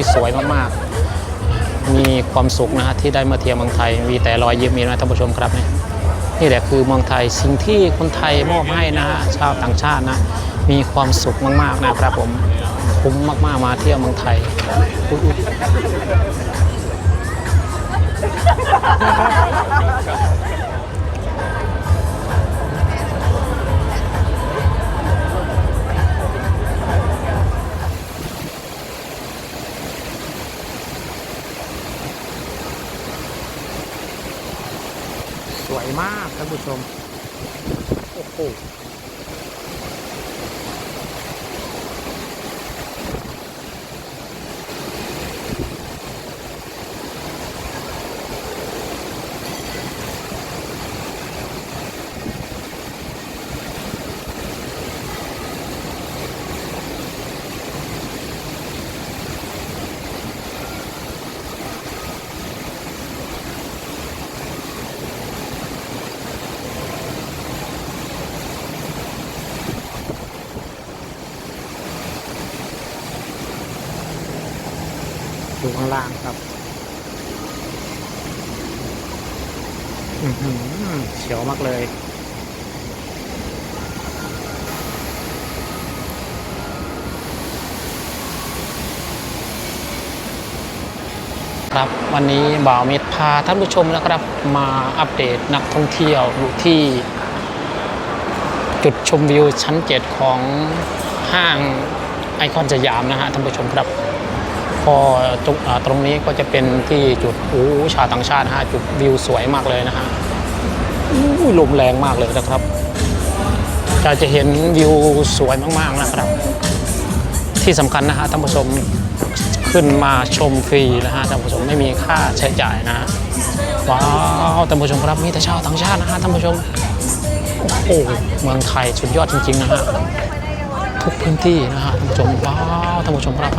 นี่สวยมากๆ มีความสุขนะฮะที่ได้มาเที่ยวเมืองไทย มีแต่รอยยิ้มมีนะท่านผู้ชมครับเนี่ยนี่แหละคือเมืองไทยสิ่งที่คนไทยมอบให้นะฮะชาวต่างชาตินะ มีความสุขมากๆนะครับผมคุ้มมากๆมาเที่ยวเมืองไทย ผู้ชม โอ้โห ดูข้างล่างครับเฉียวมากเลย ครับวันนี้บ่าวมิตรพาท่านผู้ชมนะครับมาอัปเดตนักท่องเที่ยวอยู่ที่ จุดชมวิวชั้น7ของห้างไอคอนสยามนะฮะท่านผู้ชมครับ พอตรงนี้ก็จะเป็นที่จุดอู้ชาวต่างชาติฮะจุดวิวสวยมากเลยนะฮะลมแรงมากเลยนะครับจะจะเห็นวิวสวยมากๆนะครับ ที่สำคัญนะฮะท่านผู้ชมขึ้นมาชมฟรีนะฮะท่านผู้ชมไม่มีค่าใช้จ่ายนะว้าวท่านผู้ชมครับมีแต่ชาวต่างชาตินะฮะท่านผู้ชมโอ้เมืองไทยสุดยอดจริงๆนะฮะทุกพื้นที่นะฮะท่านผู้ชมว้าวท่านผู้ชมครับ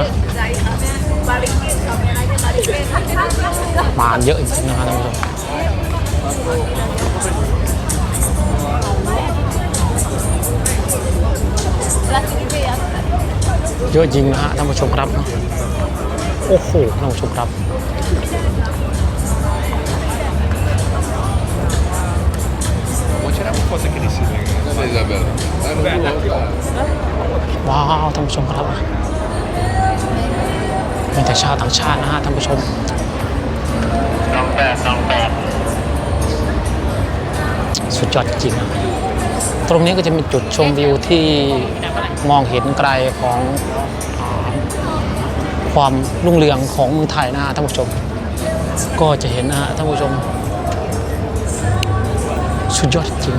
มาเยอะจริงๆนะครับท่านผู้ชมเยอะจริงนะฮะท่านผู้ชมครับ โอ้โหท่านผู้ชมครับว้าวท่านผู้ชมครับ มีแต่ชาวต่างชาตินะฮะท่านผู้ชมน้องแปดน้องแปดสุดยอดจริงๆนะตรงนี้ก็จะมีจุดชมวิวที่มองเห็นไกลของอ่าความรุ่งเรืองของเมืองไทยนะฮะท่านผู้ชม ก็จะเห็นนะฮะท่านผู้ชม สุดยอดจริง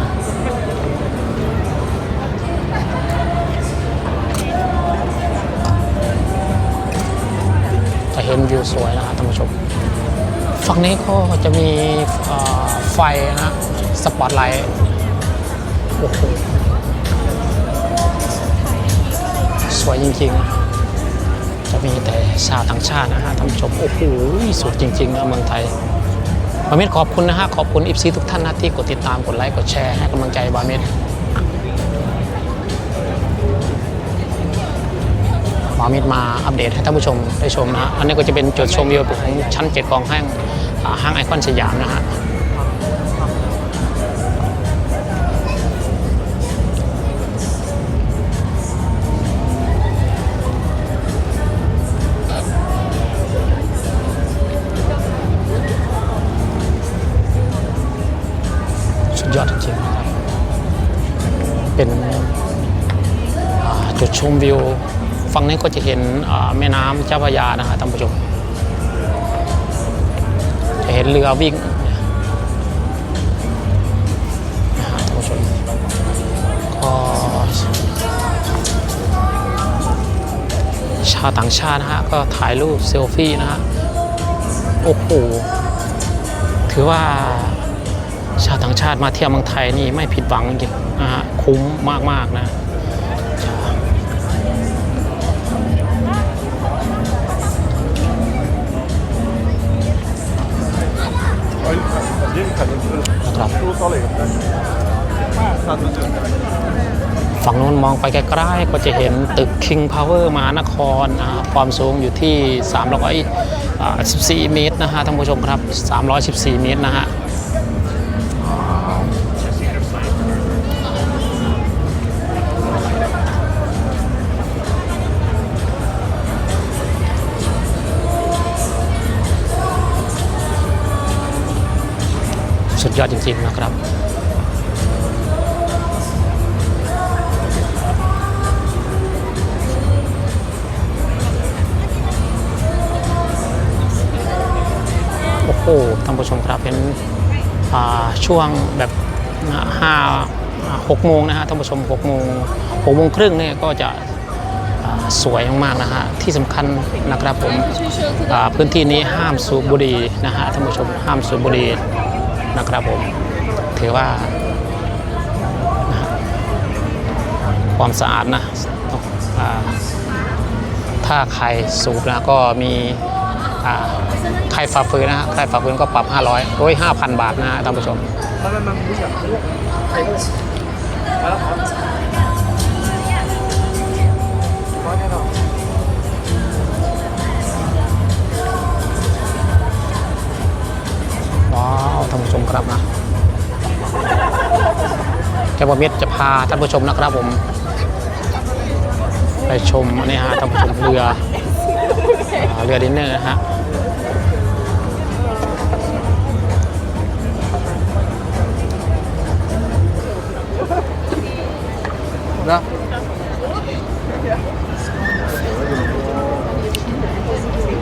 สวยนะฮะท่านผู้ชม ฝั่งนี้ก็จะมีไฟนะสปอตไลท์โอ้โหสวยจริงๆ จะมีแต่ชาวต่างชาตินะฮะท่านผู้ชม โอ้โหสุดจริงๆนะเมืองไทยบามิดขอบคุณนะฮะ ขอบคุณอิฟซีทุกท่านนะที่กดติดตามกดไลค์กดแชร์ให้กำลังใจบามิด บามิดมาอัปเดตให้ท่านผู้ชมได้ชมนะฮะอันนี้ก็จะเป็นจุดชมวิวของชั้น7ของห้างห้างไอคอนสยามนะฮะสุดยอดจริงเป็นจุดชมวิว ฝั่งนี้ก็จะเห็นแม่น้ำเจ้าพระยานะฮะท่านผู้ชม จะเห็นเรือวิ่งนะฮะท่านผู้ชมก็ชาวต่างชาตินะฮะก็ถ่ายรูปเซลฟี่นะฮะโอ้โหถือว่าชาวต่างชาติมาเที่ยวเมืองไทยนี่ไม่ผิดหวังจริงนะฮะคุ้มมากๆนะ ครับฝั่งนู้นมองไปใกล้ๆก็จะเห็นตึก King Power มหานครนะความสูงอยู่ที่ 314 เมตรนะฮะท่านผู้ชมครับ 314 เมตรนะฮะ สุดยอดจริงๆนะครับโอ้โหท่านผู้ชมครับเป็นช่วงแบบห้าหกโมงนะฮะท่านผู้ชมหกโมงหกโมงครึ่งเนี่ยก็จะสวยมากๆนะฮะที่สำคัญนะครับผมพื้นที่นี้ห้ามสูบบุหรี่นะฮะท่านผู้ชมห้ามสูบบุหรี่ นะครับผมถือว่าความสะอาดนะถ้าใครสูบนะก็มีใครฝ่าฝืนนะฮะใครฝ่าฝืนก็ปรับ 500โดยห้าพันบาทนะฮะท่านผู้ชม ว้าวท่านผู้ชมครับนะแกบมิตรจะพาท่านผู้ชมนะครับผม ไปชมอันนี้ฮะท่านผู้ชมเรืออ่าเรือดินเนอร์นะฮะนะ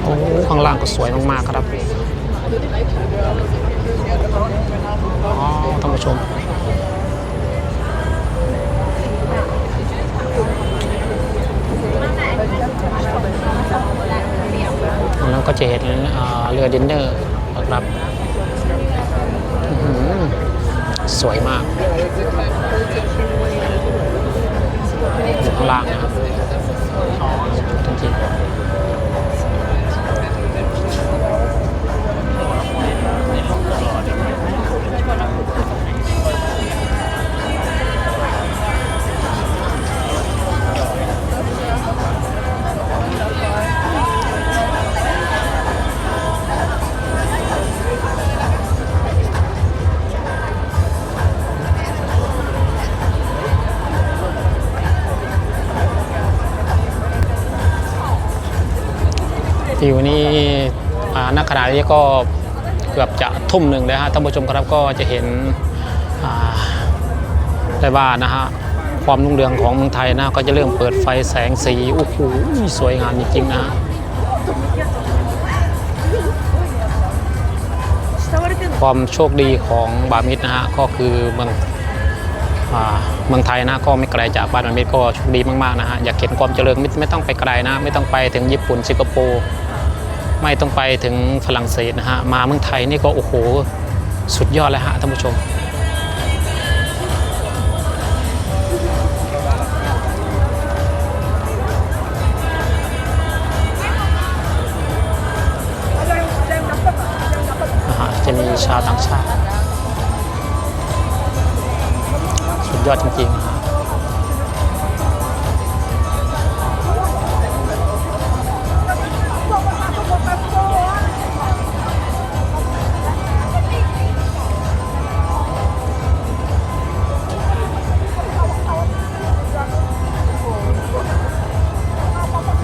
โอ้ข้างล่างก็สวยมากๆครับ อ๋อท่านผู้ชม วิวนี่อ่าณขณะนี้ก็เกือบจะทุ่มหนึ่งแล้วฮะท่านผู้ชมครับก็จะเห็นได้ว่านะฮะความรุ่งเรืองของเมืองไทยนะก็จะเริ่มเปิดไฟแสงสีโอ้โหสวยงามจริงๆนะความโชคดีของบามิดนะฮะก็คือเมืองเมืองไทยนะก็ไม่ไกลจากบ้านบามิดก็โชคดีมากๆนะฮะอยากเห็นความเจริญไม่ไม่ต้องไปไกลนะ ไม่ต้องไปถึงญี่ปุ่นสิงคโปร์ ไม่ต้องไปถึงฝรั่งเศสนะฮะ มาเมืองไทยนี่ก็โอ้โห สุดยอดเลยฮะท่านผู้ชมนะฮะจะมีชาวต่างชาติ สุดยอดจริงๆ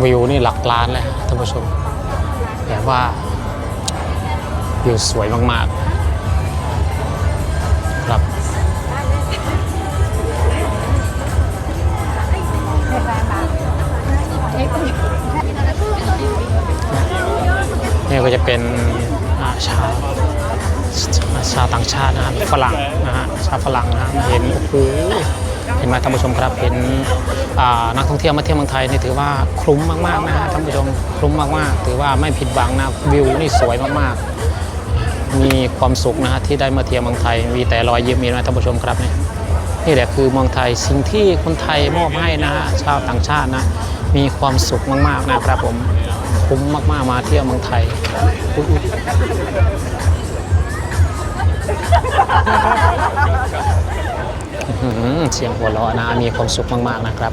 วิวนี่หลักล้านเลยท่านผู้ชมแบบว่าวิวสวยมากๆ ครับนี่ก็จะเป็นชาวชาวต่างชาตินะฮะฝรั่งนะฮะชาวฝรั่งนะฮะเห็นโอ้โหเห็นไหมท่านผู้ชมครับเห็น นักท่องเที่ยวมาเที่ยวเมืองไทยนี่ถือว่าคุ้มมากๆนะฮะท่านผู้ชมคุ้มมากๆ ถือว่าไม่ผิดหวังนะวิวนี่สวยมากๆ มีความสุขนะฮะที่ได้มาเที่ยวเมืองไทย มีแต่รอยยิ้มมีนะท่านผู้ชมครับนี่นี่แหละคือเมืองไทยสิ่งที่คนไทยมอบให้นะฮะชาวต่างชาตินะมีความสุขมากๆนะครับผมคุ้มมากๆมาเที่ยวเมืองไทยอ เสียงหัวเราะนะ มีความสุขมาก ๆ นะครับ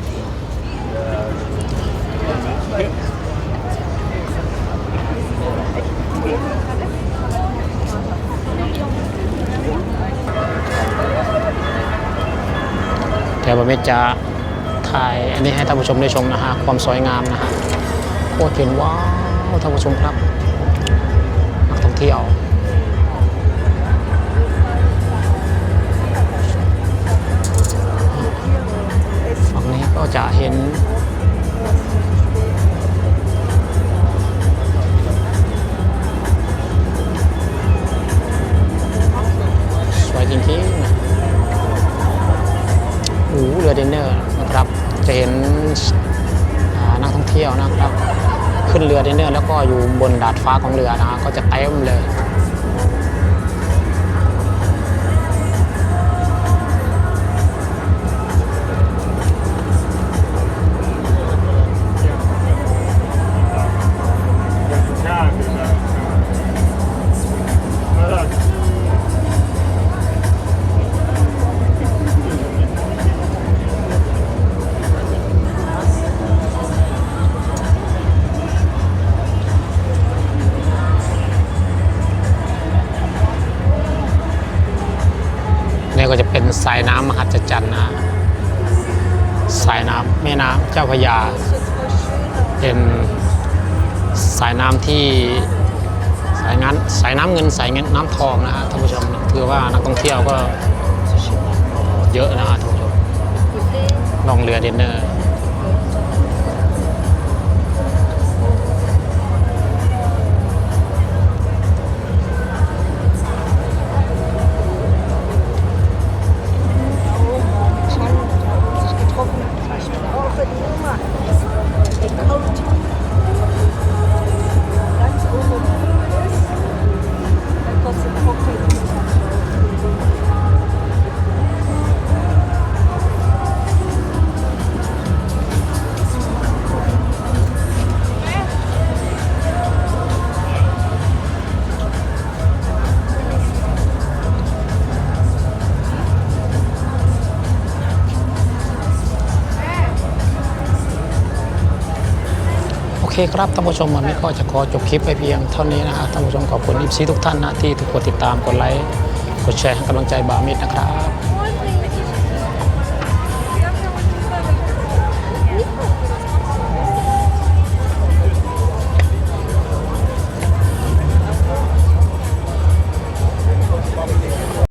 เดี๋ยวผมจะถ่ายอันนี้ให้ท่านผู้ชมได้ชมนะฮะ ความสวยงามนะฮะโคตรเห็นว้าวท่านผู้ชมครับนักท่องเที่ยว ก็จะเห็น สวยจริงๆนะโอ้เรือเดนเนอร์นะครับ จะเห็นนักท่องเที่ยวนะครับ ขึ้นเรือเดนเนอร์แล้วก็อยู่บนดาดฟ้าของเรือนะฮะก็จะเต็มเลย สายน้ำมหัศจรรย์นะสายน้ำแม่น้ำเจ้าพระยา เป็นสายน้ำที่สายงานสายน้ำเงินสายเงินน้ำทองนะฮะท่านผู้ชมถือว่านักท่องเที่ยวก็เยอะนะฮะท่านผู้ชมลองเรือเดนเนอร์ เคครับท่านผู้ชมวันนี้ก็จะขอจบคลิปไปเพียงเท่านี้นะฮะท่านผู้ชมขอบคุณอิฟซีทุกท่านนะที่ทุกคนติดตามกดไลค์กดแชร์ให้กำลังใจบามิดนะครับ